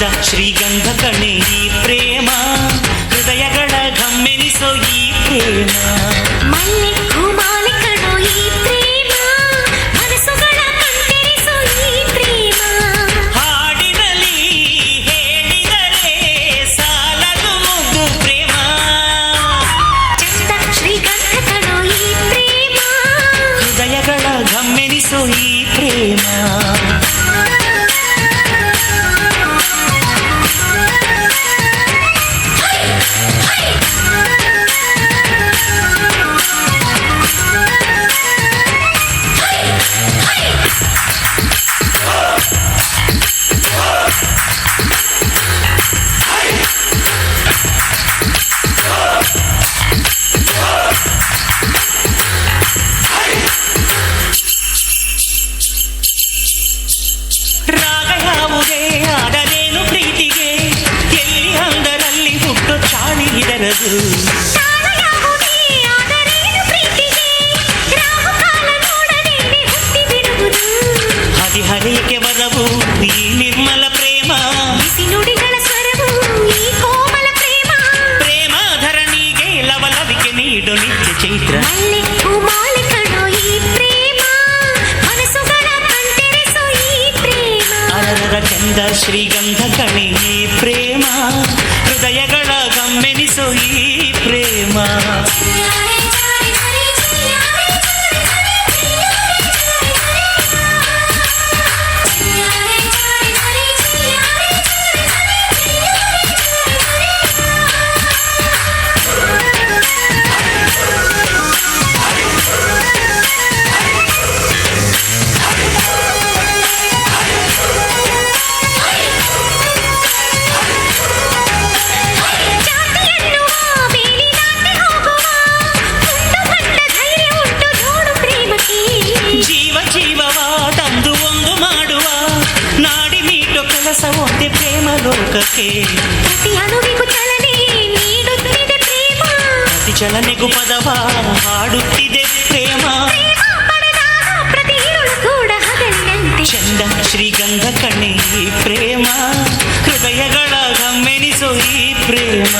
గంధ శ్రీగంధ కణి ప్రేమ. ಗಾಳಿ ಇಡರದು ಹರಿಹರಿಕೆ ವರವು ಈ ನಿರ್ಮಲ ಪ್ರೇಮ ನುಡಿಗಳ ಸ್ವರವು ಈ ಕೋಮಲ ಪ್ರೇಮ ಪ್ರೇಮ ಧರಣಿಗೆ ಲವಲವಿಕೆ ನೀಡು ನಿತ್ಯ ಚೈತ್ರ ಗಂಧ ಶ್ರೀಗಂಧ ಕಣಿ ಪ್ರೇಮ ಹೃದಯಗಳ ಗಮ್ಮೆನಿಸು ಈ సాహస ఉంది ప్రేమ లోకకే ప్రతి అణువికు చలనే ನೀಡುತ್ತಿದೆ ಪ್ರೇಮ ಪ್ರತಿ ಚಲನೆಗೂ ಪದವ ಹಾಡುತ್ತಿದೆ ಪ್ರೇಮ ಪ್ರತಿ ಇರುಳು ಕೂಡ ಹಗಲಿನಂತೆ ಚಂದ ಶ್ರೀಗಂಧ ಕಣ್ಣೆ ಈ ಪ್ರೇಮ ಹೃದಯಗಳ ಗಮ್ಮೆನಿಸೋ ಈ ಪ್ರೇಮ